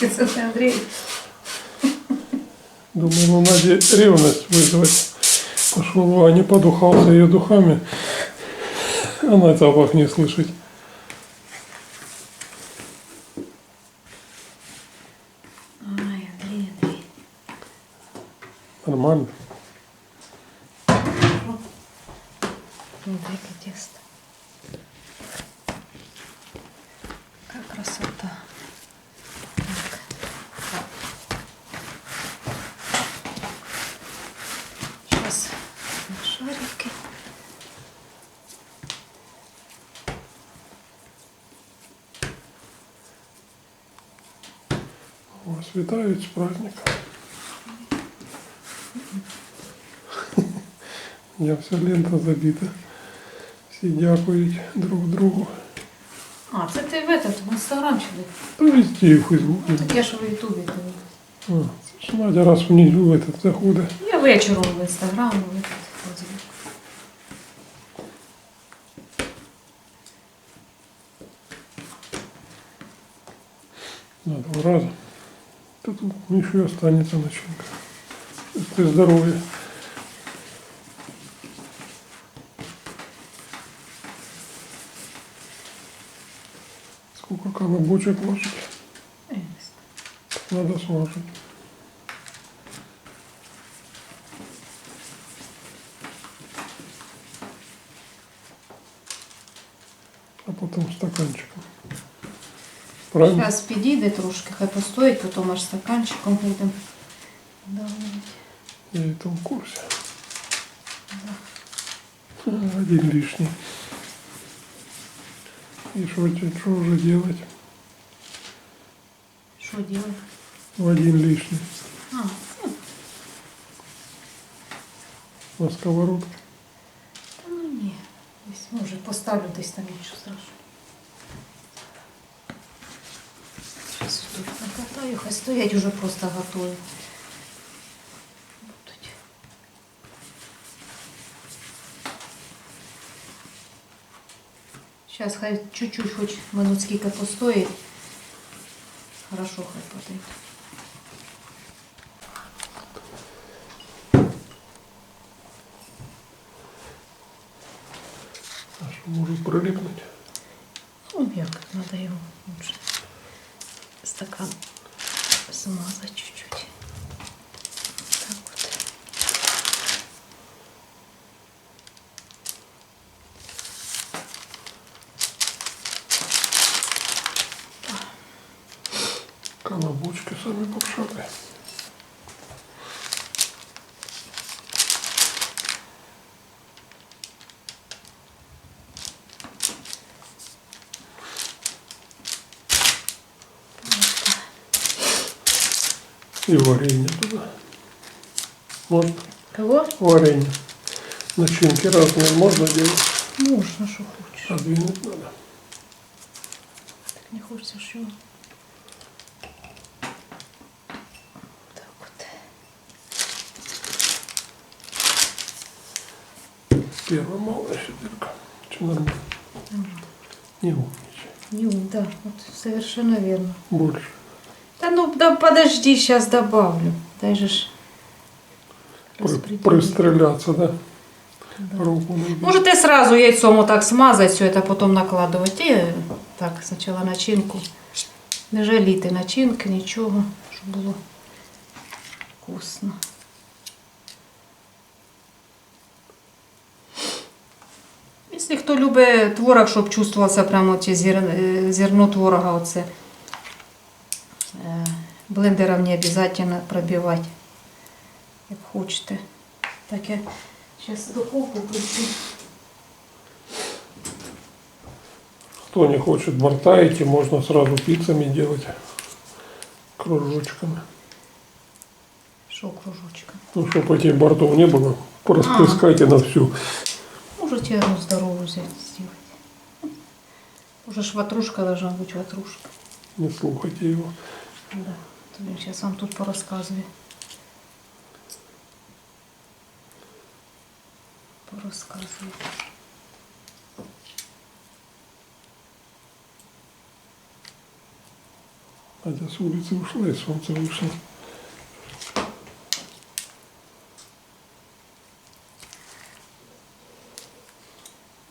Це не Андрій. Думаю, ну надо ревность вызвать. Пошел в Ане, подухался ее духами. Она запах не слышит. Ай, Андрій, Андрій. Нормально. Вас вітають з праздником. Я вся лента забита. Всі дякують друг другу. А, це ти в этот, в інстаграм чи де? То везде в Фейсбуке. Так я ж в Ютубі дивлюсь. А, це ж Надя раз в неділю в этот заходить. Я вечором в інстаграм, в этот, Фейсбук. На два раза. Еще останется начинка. Ты здоровье. Сколько колобочек ложить? Надо сложить. А потом стаканчиком Правильно? Зараз підійде трошки, хай постоїть, потім аж стаканчиком будемо давати. Я это в курсе. А, Один лишний. И что, те- что уже делать? Що робити? В один лишний. А, ну, На сковородке. та ну ні. Десь, може, поставлю десь там нічого страшного. тут накатаю, хай стоять уже просто готові. Будуть. Зараз хай чуть-чуть хоч минут скільки постоїть. Хорошо хай подає. А что может прилипнуть? Ну, як, надо його лучше стакан Колобочки сами попшаты. И варенье туда. Можно Кого? варенье. Начинки разные можно делать. Можна, що хочеш. А двинуть надо. Так не хочеться, що. Первая малая щетырка. Че нормально? Не умничай. Ну, да, от совершенно верно. Больше. Да ну, да подожди, сейчас добавлю. Дай же ж распределить. пристреляться, да? Да. Руку набить. Можете сразу яйцом вот так смазать все это, потом накладывать. И так, сначала начинку. Не жалійте начинки, нічого, щоб було вкусно. хто любить творог, щоб чувствувався прямо ці зер... е, зерно творога, оце. е, Блендером не обязательно пробивати, як хочете. Так я зараз духовку включу. Кто не хочет борта эти, можно сразу пиццами делать. Кружочками. Що кружочка? Ну, чтобы этих бортов не было, распрыскайте на всю. Можете одну здоровую взять, сделать. Уже ж ватрушка должна быть ватрушка. Не слухайте его. Да. Сейчас вам тут порассказываю. Порассказываю. Надя с улицы ушла, и солнце вышло.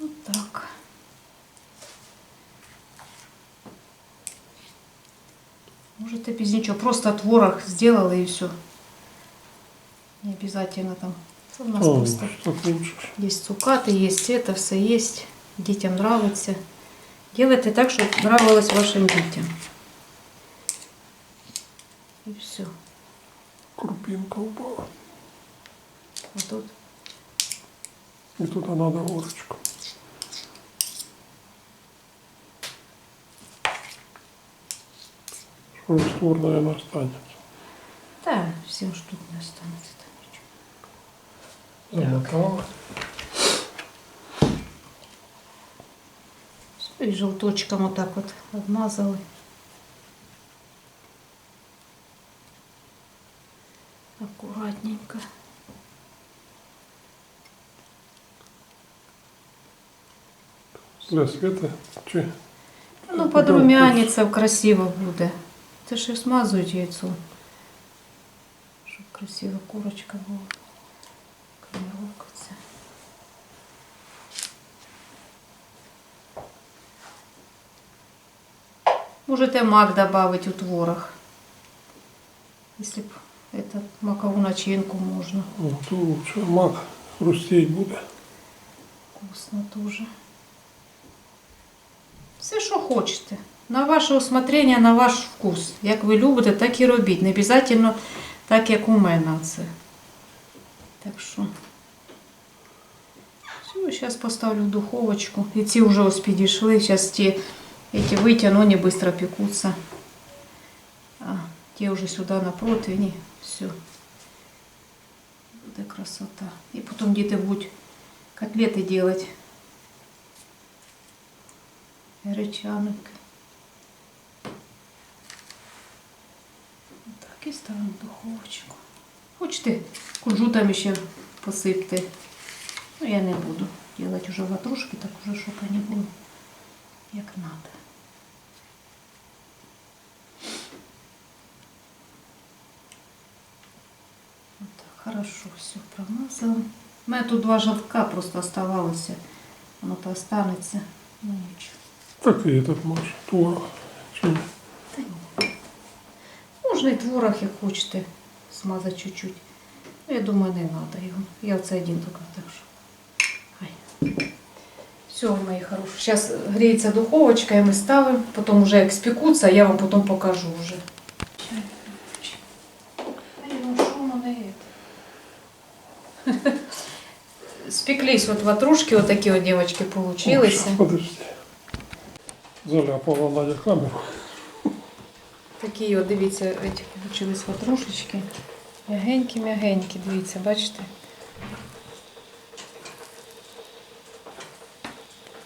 Вот так. Может, и без ничего. Просто творог сделала и все. Не обязательно там. У нас А, просто есть цукаты, есть это, все есть. Детям нравится. Делайте так, чтобы нравилось вашим детям. И все. Крупинка упала. Вот тут. И туда надо горочку. Что раствор, наверное, останется. Да, 7 штук не останется там ничего. Замотала. И желточком вот так вот обмазала. Аккуратненько. Для света. Чи? Ну, подрумяниться красиво буде. Це і смазують яйцо. Щоб красива курочка була. Кремировка це. Можете мак добавить у творог. Если б это макову начинку можно. Ну, то лучше. Мак хрустеть буде. Вкусно тоже. Все, що хочете. На ваше усмотрення, на ваш вкус. Як ви любите, так і робіть. Не обов'язково так, як у мене це. Так що. Все, зараз поставлю в духовочку. І ці вже ось підійшли. Зараз ті эти вытяну, они быстро пекутся. А те уже сюда на противні. Все. Буде красота. І потім діти будуть котлеты делать. Гречанок. Ставимо в духовочку. Хочете кунжутами ще посипте. Ну, я не буду делать уже ватрушки, так уже, щоб вони були як надо. Хорошо, все промазала. У мене тут два желтка просто оставалося. Воно то останеться. Ну нічого. Так и этот может. Можна і творог, як хочете, смазати чуть-чуть. Ну, я думаю, не треба його. Я оце один тільки так що. Хай. Все, мої хороші. Зараз гріється духовочка, і ми ставимо. Потім вже як спекуться, я вам потім покажу вже. ну що мене это? Спеклись вот ватрушки, вот такие вот девочки О, получились. щас, подожди. Заляпала Надя камеру. Такі, от, дивіться, получились ватрушечки. Мягенькі, мягенькі, дивіться, бачите?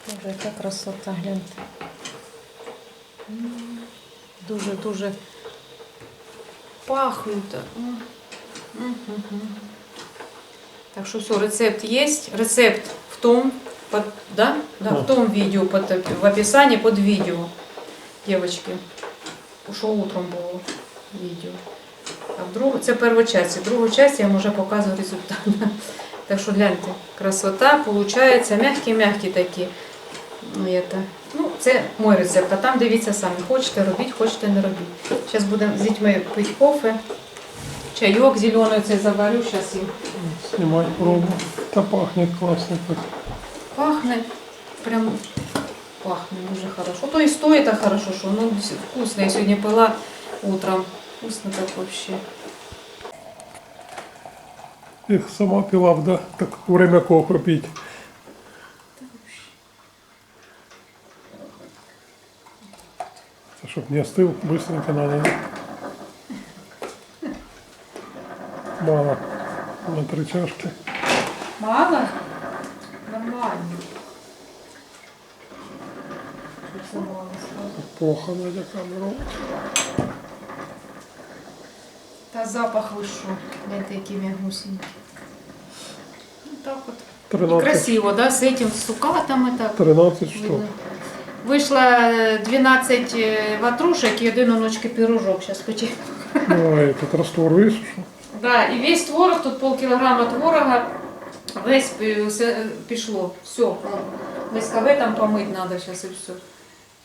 Боже, яка красота, гляньте. Дуже-дуже пахнуть. М. Так что все, рецепт есть. Рецепт в том, под, да? Да, в том видео, под, в описании под видео, девочки. Що утром було відео. А в другу, це перша частина. Другу частину я вам вже показую результат. Так що гляньте, красота, виходить, м'які-м'які такі. Ну. Ну, це мой рецепт. А там дивіться самі. Хочете робіть, хочете не робіть. Зараз будемо з дітьми пити кофе. Чайок зелений цей заварю, зараз їм Снимать пробу. Да пахнет классно так. пахне. Прям пахне дуже хорошо. То і стоїть так хорошо, що ну, вкусно. Я сьогодні пила утром. Вкусно так вообще. Их сама пила, б, да? Так время кофе пить. Чтоб не остыл, быстренько надо. Мало. На три чашки. Мало? Нормально. Тут все мало сразу. Плохо Надя камеру. Та запах ви що? Гляньте, які м'ягусінькі. Ну так от. І 13, красиво, да? З этим з сукатами так. 13 штук. видно. Вийшло е, 12 е, ватрушек і один оночки пирожок. Зараз хотів. А этот раствор высушу. Да, і весь творог, тут полкілограма творога, весь пі- все пішло. Все. Весь каве там помыть надо сейчас и все.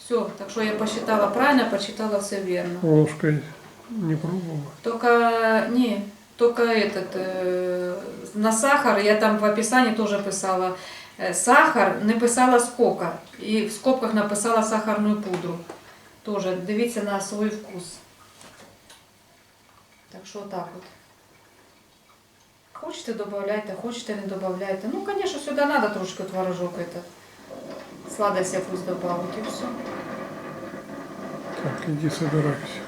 Все, так что я посчитала правильно, посчитала все верно. Ложкой не пробовала. Только, не, только этот, э, на сахар, я там в описании тоже писала, э, сахар, не писала сколько. І в скобках написала сахарну пудру. Тоже дивіться на свій вкус. Так що так от. Хочете додавайте, хочете не додавайте. Ну, конечно, сюди треба трошки творожок это. Сладость якусь добавити і все. Так, иди собирайся.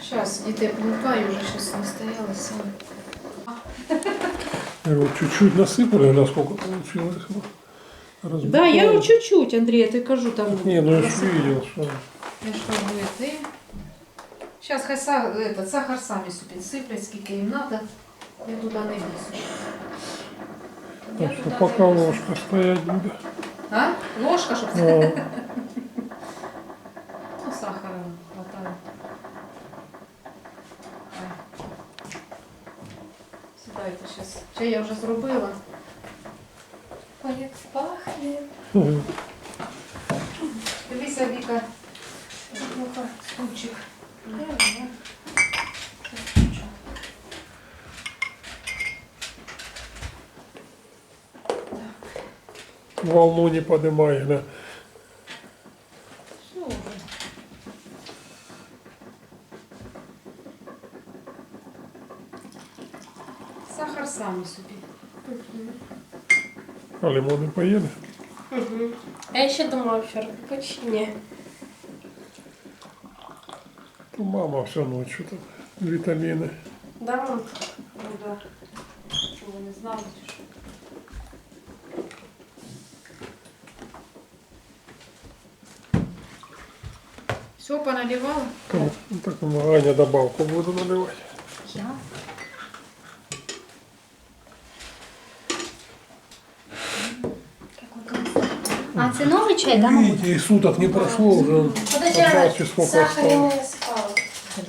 Сейчас, дітей плутаю, вже щось не стояли самі. Я вот чуть-чуть насыпали, а сколько получилось. Разбухало. Да, я вот чуть-чуть, Андрей, я тебе кажу там. Не, ну я ж видел, что... Я что будет, и... Сейчас хай са- этот, сахар сами собі сиплять, скільки їм надо. Я туди не лізу. Я Так что туди пока не лізу. ложка стоять будет. А? Ложка, щоб А, ну, сахара хватає. Ай. Сідайте зараз. Чай я вже зробила. Ой, як пахне. Дивися, Віка. Ну-ка, стульчик. Де вона? волну не поднимай, да. Все вже. Сахар самі собі. А лимоны поели? Угу. А я ще думала вчора, хоч ні. Ну, мама всю ночь там витамины. Да, мам? Ну да. Що ви не знали, чи що? Все поналивала? Ну, так ну, Аня добавку буду наливать. Я. А це новий чай, да, мабуть? Видите, и суток не прошло уже. Подожди, Подбавьте, сколько сахар я осталось. не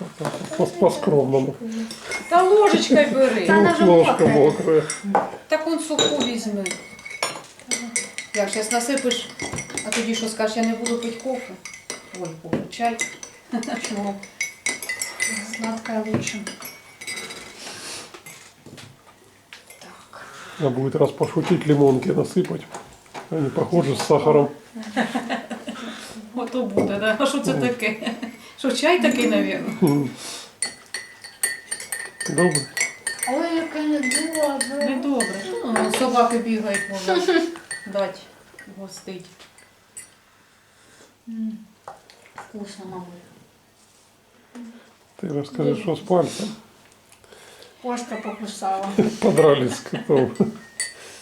вот, по- По-скромному. Та ложечкою бери. Та вона вже Ложка мокра. мокрая. Так он суху візьми. Як зараз насипиш, а тоді що скажеш, я не буду пити кофе. Ой, кофе, чай. Чому? Сладкое лучше. Так. Надо будет раз пошутить, лимонки насыпать. Они похожи с сахаром. Ото буде, да? А що це таке? Що чай такий, навірно? М. Добре. Ой, яке не було. Не добре. Ну, собаки бігають, можна дати, гостить. Вкусно, мабуть. Ты расскажи, что с пальцем. Кошка покусала. Подрались кто.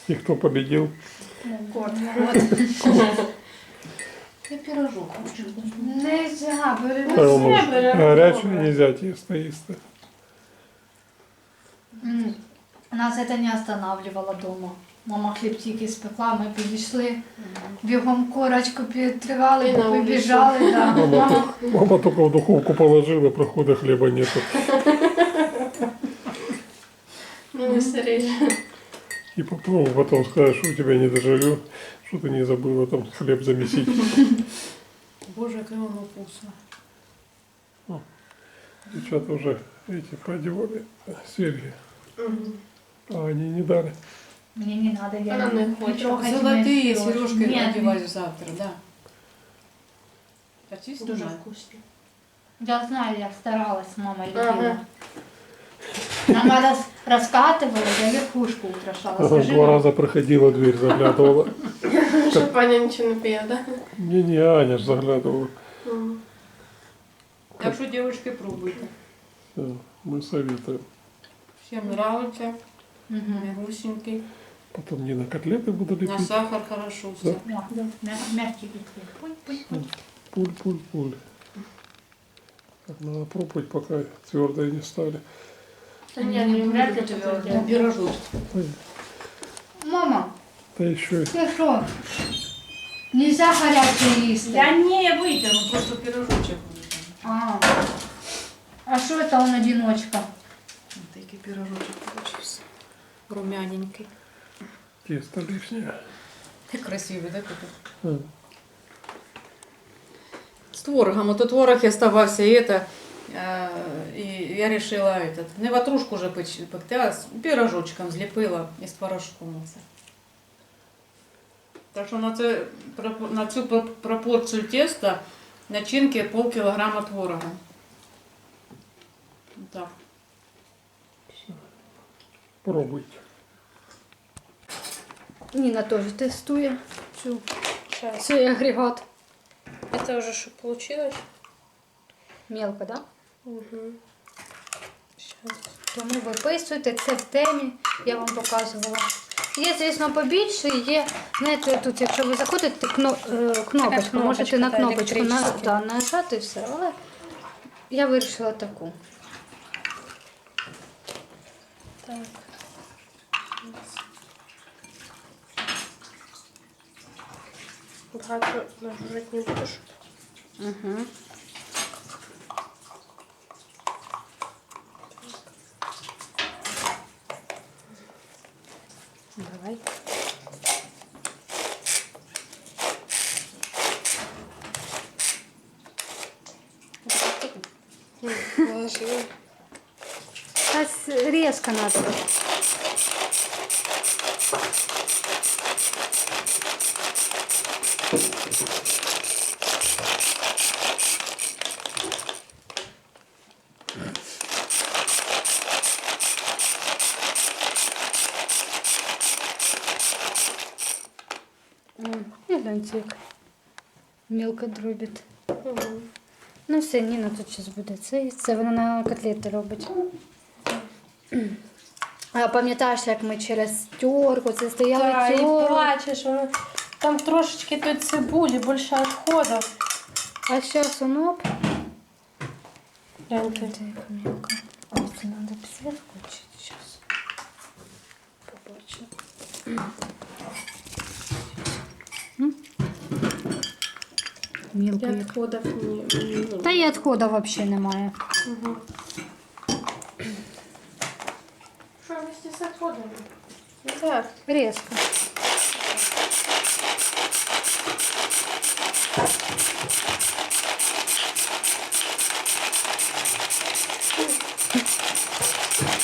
И кто победил. Кот. Я пірожок хочу. Нельзя, бери. А горячий добре. нельзя тесто есть. М, Нас це не останавливало дома. Мама хліб тільки спекла, ми підійшли, бігом корочку підтривали, І на вулицю. побіжали. Да. Мама, мама только в духовку положила, прохода хлеба нету. Ну, не серйозно. И попробуй потом скажешь, что у тебя не доживет, что ты не забыла там хлеб замесить. Боже, яке воно вкусно. Девчата уже эти продевали серьги. А они не дали. Мені не треба, я Вона не хоче. трогать Золотые не сережки Ні, надевать завтра, да. А чисто Дуже знаю. вкусно. Я знаю, я старалась, мама любила. Ага. Мама раз, раскатывала, я верхушку украшала. Ага, Скажи, Два мам. раза проходила, дверь заглядывала. Щоб Паня нічого не п'є, да? Не-не, Аня ж заглядывала. Мгм. Так що, девочки, пробуйте. Всё, Мы советуем. Всем нравится. Мягусенький. Потом не на котлеты буду На лепить. сахар хорошо все. Да. О, мя- мягкий такой. Пуль-пуль-пуль. Пуль-пуль-пуль. Так, надо пробовать, пока твердые не стали. Не, не, вряд ли это Да, пирожок. Мама, Та еще и ти що? Нельзя гаряче їсти. Я не вытяну, просто пирожочек. А, а що це он одиночка? Вот такой пирожочек получился. Румяненький. тесто лишнее. Красивый, да, какой? А, С творогом. Вот творог и оставался, и это... э, И я решила этот, не ватрушку вже печ- пекти, а з пирожочком зліпила із творожком. Оце. Так що на, це, пропо- на цю про- пропорцію теста начинки пол кілограма творога. Так. Пробуйте. Ніна теж тестує цю, Сейчас. цей агрегат. Это уже что получилось? Мелко, да? Угу. Сейчас. Тому виписуйте, це в темі, я вам показувала. Є, звісно, побільше, є, знаєте, тут, якщо ви заходите, кно, е, кнопочку, можете на та, кнопочку на, електрична. да, нажати і все, але я вирішила таку. Так. Багато нажужить не будешь? Угу. Давай. Сейчас резко надо. М, І гляньте, як мілко дробить. Угу. Ну все, Ніна тут щось буде. Це, це вона на котлети робить. А пам'ятаєш, як ми через тьорку, це стояли Да, и тьорку. плачешь. воно- Там трошечки той цибули, больше отходов. А зараз воно... Гляньте. Гляньте, як мілко. Ось, це треба світ включити зараз. Побачу. Мілко И як. отходов не, не- Та і відходу взагалі немає. Угу. Что вместе с отходами? Да. Резко.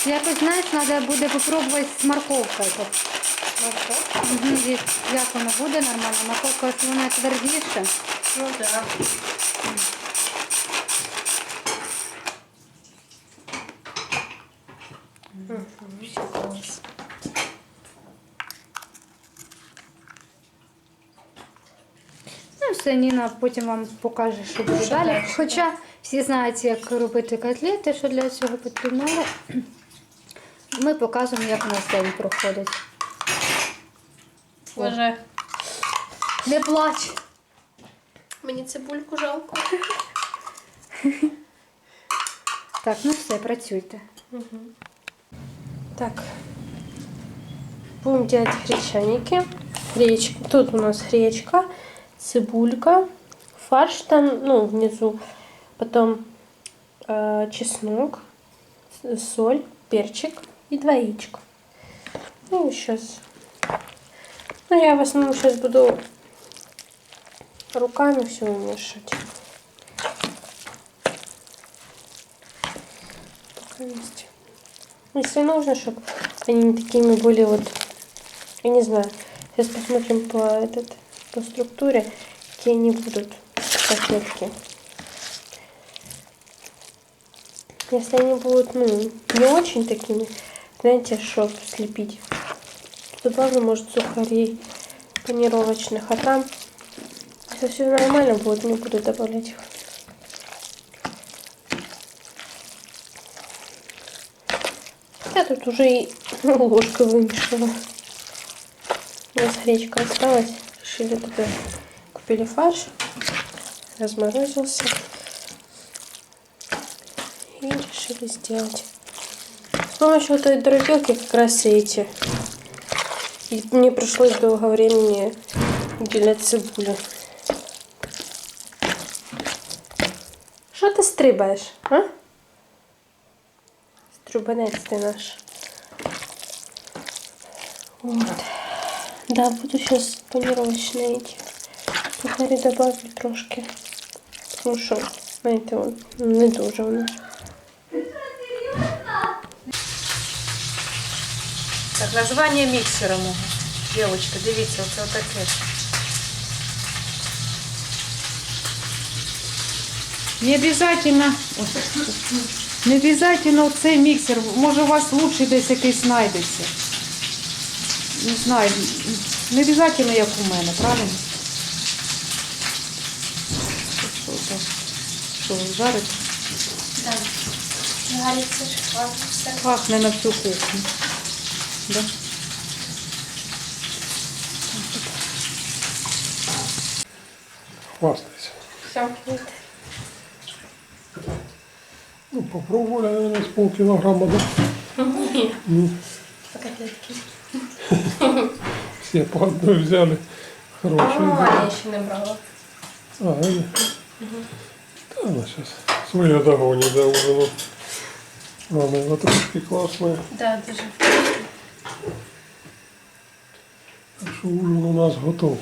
Якось, знаєш, треба буде попробувати з морковкою. Угу, як воно буде нормально. Морковка, якщо вона твердіше. Ну да. Ну, все, Ніна потім вам покаже, що буде далі. далі, Хоча всі знають, як робити котлети, що для цього потрібно. Ми показуємо, як у нас день проходить. Боже, Не плач. Мені цибульку жалко. Так, ну все, працюйте. Так. Будем делать гречаники. Гречка. Тут у нас гречка, цибулька, фарш там, ну, внизу. Потом э, чеснок, соль, перчик и два яичка. Ну, сейчас. Ну, я в основном сейчас буду руками все вымешивать. Пока вместе. Если нужно, чтобы они такими были вот, я не знаю, сейчас посмотрим по, этот, по структуре, какие они будут котлетки. Если они будут, ну, не очень такими, знаете, чтобы слепить, добавлю, может, сухарей панировочных, а там, если все нормально будет, не буду добавлять их. Я тут уже и ложкой вымешала. У нас гречка осталась. Решили туда купили фарш. Разморозился. И решили сделать. с помощью вот этой дробилки как раз и эти. И мне пришлось долго времени уделять цибулю. Що ти стрибаєш, а? Струбанець ти наш. Вот. Да, буду сейчас панировочные эти. Сухари добавлю трошки. Тому що, знаєте, от, не дуже воно. Так, названня міксера мого. Дівчатка, дивіться, оце отаке. Не обязательно, не обязательно цей міксер. Може у вас лучший десь якийсь знайдеться. Не знаю. Не обязательно як у мене, правильно? Що так? Що, ви жарите? Да. Жариться все. Пахне на всю кухню. Да? Хвастайся. Все. Ну, попробовали, наверное, с полкилограмма, да? Ні. Ну, Котлетки. все по одной взяли. Хорошие. Да. я ще не брала. А, это? Да, она сейчас свое догонит до ужина. Ладно, ватрушки классные. Да, дуже. Так что ужин у нас готов.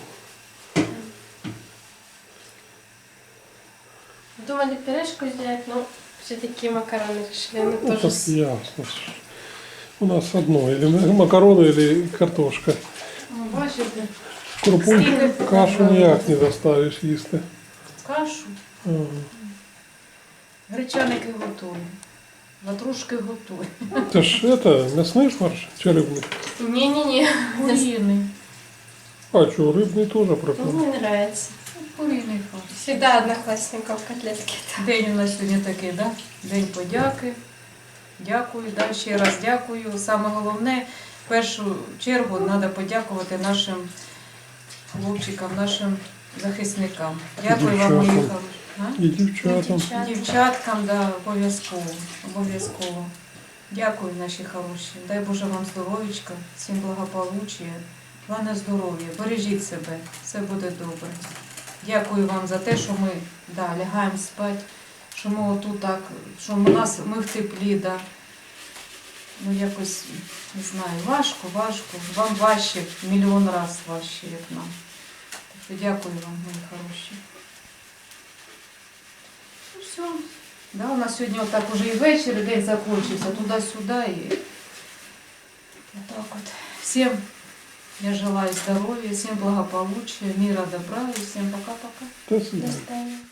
Думали пюрешку сделать, но все-таки макароны решили. Они Ну, тоже так с- ясно. У нас одно, или макароны, или картошка. Бачите? Крупу, Скільки кашу ніяк не заставиш їсти. Кашу. Ага. Гречаники готові. Ватрушки готові. Це ж это, м'ясний фарш чи рибний? Не-не-не. Куріний. А что, рыбный тоже прикольно. Мне нравится. Куріний фарш. Всегда одноклассников котлетки. День у нас сьогодні такий, да? День подяки. Дякую, да, ще раз дякую. Саме головне, в першу чергу треба подякувати нашим хлопчикам, нашим захисникам. Дякую вам, мої хороші. І дівчатам. Дівчаткам, да, обов'язково. Обов'язково. Дякую, наші хороші. Дай Боже вам здоров'ячка, всім благополуччя. Головне здоров'я. Бережіть себе, все буде добре. Дякую вам за те, що ми да, лягаємо спати, що ми отут так, що ми, нас, ми в теплі, да. Ну якось, не знаю, важко, важко. Вам важче, мільйон раз важче, як нам. Так що дякую вам, мої хороші. Ну все. Да, у нас сьогодні отак уже і вечір, і день закінчився, туди-сюди. І... Отак от. Всім я желаю здоров'я, всім благополуччя, мира, добра і всім пока-пока. До свидания. Достаточно.